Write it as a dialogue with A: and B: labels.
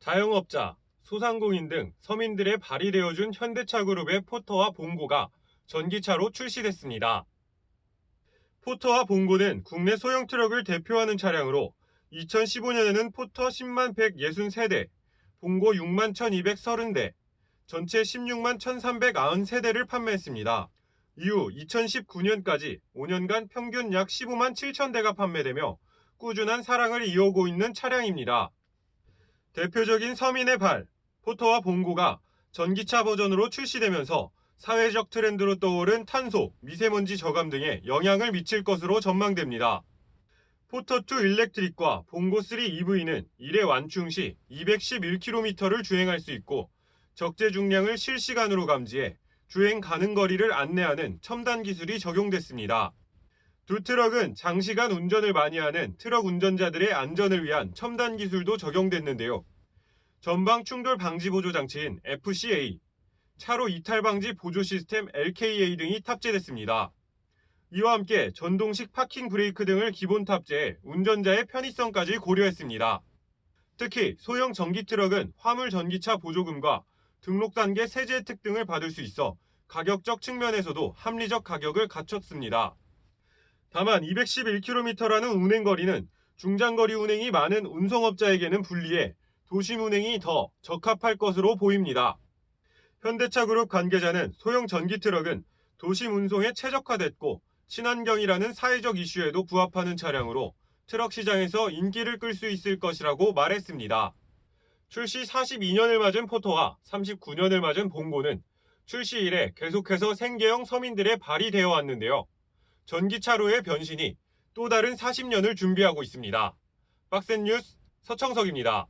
A: 자영업자, 소상공인 등 서민들의 발이 되어준 현대차그룹의 포터와 봉고가 전기차로 출시됐습니다. 포터와 봉고는 국내 소형 트럭을 대표하는 차량으로 2015년에는 포터 10만 163대, 봉고 6만 1230대, 전체 16만 1393대를 판매했습니다. 이후 2019년까지 5년간 평균 약 15만 7천 대가 판매되며 꾸준한 사랑을 이어오고 있는 차량입니다. 대표적인 서민의 발, 포터와 봉고가 전기차 버전으로 출시되면서 사회적 트렌드로 떠오른 탄소, 미세먼지 저감 등에 영향을 미칠 것으로 전망됩니다. 포터2 일렉트릭과 봉고3 EV는 1회 완충 시 211km를 주행할 수 있고 적재 중량을 실시간으로 감지해 주행 가능 거리를 안내하는 첨단 기술이 적용됐습니다. 두 트럭은 장시간 운전을 많이 하는 트럭 운전자들의 안전을 위한 첨단 기술도 적용됐는데요. 전방 충돌 방지 보조 장치인 FCA, 차로 이탈 방지 보조 시스템 LKA 등이 탑재됐습니다. 이와 함께 전동식 파킹 브레이크 등을 기본 탑재해 운전자의 편의성까지 고려했습니다. 특히 소형 전기 트럭은 화물 전기차 보조금과 등록 단계 세제 혜택 등을 받을 수 있어 가격적 측면에서도 합리적 가격을 갖췄습니다. 다만 211km라는 운행 거리는 중장거리 운행이 많은 운송업자에게는 불리해 도심 운행이 더 적합할 것으로 보입니다. 현대차 그룹 관계자는 소형 전기 트럭은 도심 운송에 최적화됐고 친환경이라는 사회적 이슈에도 부합하는 차량으로 트럭 시장에서 인기를 끌 수 있을 것이라고 말했습니다. 출시 42년을 맞은 포터와 39년을 맞은 봉고는 출시 이래 계속해서 생계형 서민들의 발이 되어 왔는데요. 전기차로의 변신이 또 다른 40년을 준비하고 있습니다. 빡센 뉴스 서청석입니다.